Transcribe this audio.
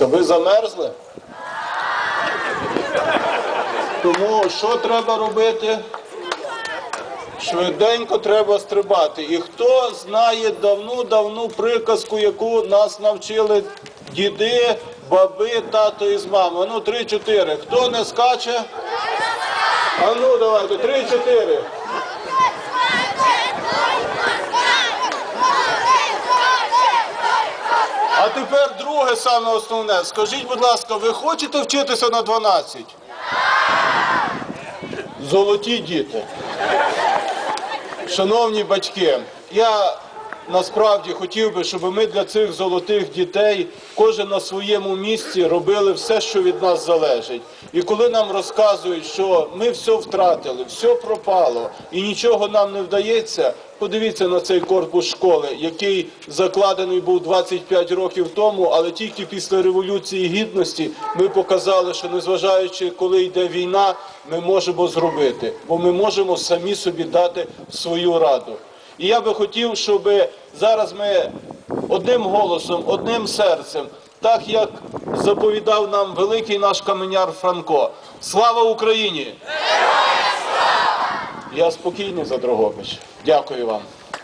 Ви замерзли? Тому що треба робити? Швиденько треба стрибати. І хто знає давну-давну приказку, яку нас навчили діди, баби, тато і з мами. Ну, три-чотири. Хто не скаче? А ну давайте, три-чотири. А тепер друге саме основне. Скажіть, будь ласка, ви хочете вчитися на 12? Золоті діти. Шановні батьки, я насправді хотів би, щоб ми для цих золотих дітей кожен на своєму місці робили все, що від нас залежить. І коли нам розказують, що ми все втратили, все пропало і нічого нам не вдається, подивіться на цей корпус школи, який закладений був 25 років тому, але тільки після революції гідності ми показали, що незважаючи, коли йде війна, ми можемо зробити, бо ми можемо самі собі дати свою раду. І я би хотів, щоб зараз ми одним голосом, одним серцем, так як заповідав нам великий наш каменяр Франко. Слава Україні! Я спокійний за Дрогобич. Дякую вам.